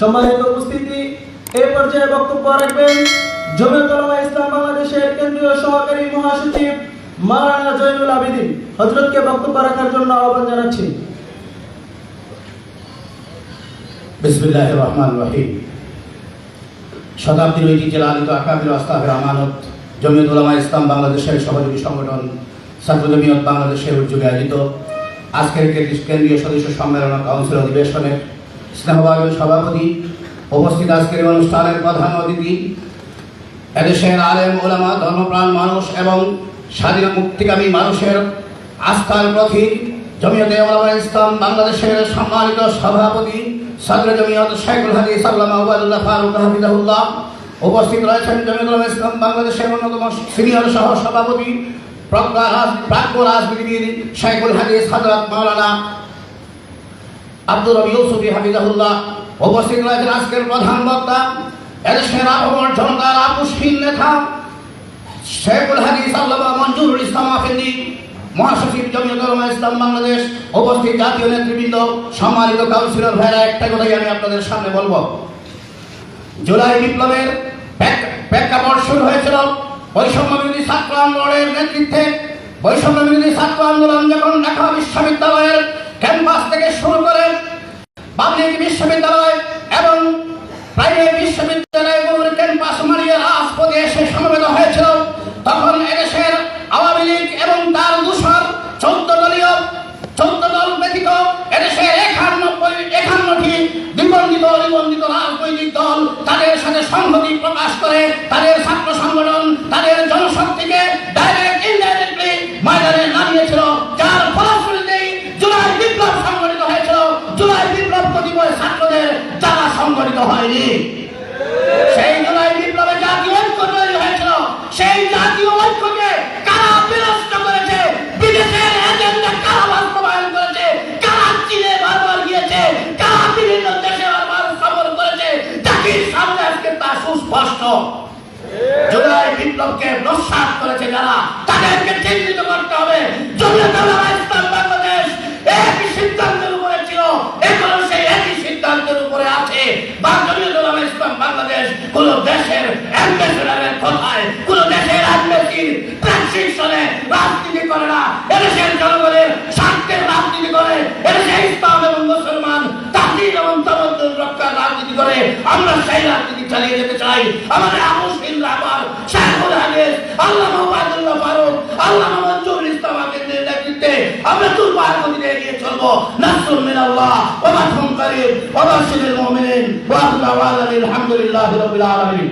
সম্মানিত উপস্থিতি এই পর্যায়ে বক্তব্য রাখবেন জমিয়ত উলামা ইসলাম বাংলাদেশের কেন্দ্রীয় সহকারী মহাসচিব মাওলানা জয়নুল আবেদিন। হজরতকে বক্তব্য রাখার জন্য আহ্বান জানাচ্ছি। বিসমিল্লাহ রহমান রহিম। শতাব্দীর ঐতিহ্যে লালিত আকাবির আস্তাফের আমানত জমিয়ত উলামা ইসলাম বাংলাদেশের সহযোগী সংগঠন ছাত্র বাংলাদেশের উদ্যোগে আয়োজিত। আজকের কেন্দ্রীয় সদস্য সম্মেলন কাউন্সিল অধিবেশনের স্নেহভাবে সভাপতি, উপস্থিত আজকের অনুষ্ঠানের প্রধান অতিথি, এদেশের আলেম ওলামা ধর্মপ্রাণ মানুষ এবং স্বাধীন মুক্তিকামী মানুষের আস্থার প্রতীক জমিয়তে ওলামা ইসলাম বাংলাদেশের সম্মানিত সভাপতি সাদর জমিয়ত শেখুল হাদিস আল্লামা উবাদুল্লাহ ফারুক হাফিজাহুল্লাহ উপস্থিত রয়েছেন জমিয়ত ওলামা ইসলাম বাংলাদেশের অন্যতম সিনিয়র সহ সভাপতি, প্রজ্ঞা রাজ- প্রাজ্ঞ রাজনীতিবিদ শেখুল হাদিস হজরত মাওলানা আব্দুর রবি ইউসুফি হাফিজাহুল্লাহ উপস্থিত রয়েছেন আজকের প্রধান বক্তা এদেশের আবহাওয়ার জনতার আপুষ্হীন নেতা, শেখুল হাদিস আল্লামা মঞ্জুরুল ইসলাম আফেন্দি মহাসচিব জমিয়ত উলামা ইসলাম বাংলাদেশ, উপস্থিত জাতীয় নেতৃবৃন্দ, সম্মানিত কাউন্সিলর ভাইরা, একটা কথাই আমি আপনাদের সামনে বলব। জুলাই বিপ্লবের প্রেক- প্রেক্ষাপট শুরু হয়েছিল। বৈষম্য বিরোধী ছাত্র আন্দোলনের নেতৃত্বে, বৈষম্য বিরোধী ছাত্র আন্দোলন যখন ঢাকা বিশ্ববিদ্যালয়ের পাবলিক বিশ্ববিদ্যালয় দ্বারা সংগঠিত হয়নি। সেই জুলাই বিপ্লবে জাতীয় ঐক্য তৈরি হয়েছিল। সেই জাতীয় ঐক্যকে কারা বিনষ্ট করেছে? বিদেশের এজেন্ডা কারা বাস্তবায়ন করেছে? কারা চীনে বারবার গিয়েছে? কারা বিভিন্ন দেশে বারবার সফর করেছে? জাতির সামনে আজকে তা সুস্পষ্ট। জুলাই বিপ্লবকে নস্বাত করেছে যারা। তাদেরকে চিহ্নিত করতে হবে। জমিয়ত আমরা সেই রাজনীতি চালিয়ে যেতে চাই। আমাদের আমুসলিম রাবার শাহুল হাদিস, আল্লাহ মোহাম্মদুল্লাহ ফারুক, আল্লাহ মঞ্জুর ইসলাম আকেন্দ্রের নেতৃত্বে আমরা দুর্বার গতিতে এগিয়ে চলবো। নাসরুল মিনাল্লাহ, ওয়া মাথুম করিম, ওয়া বাশিরুল মুমিনিন, ওয়া আলহামদুলিল্লাহি রাব্বিল আলামিন।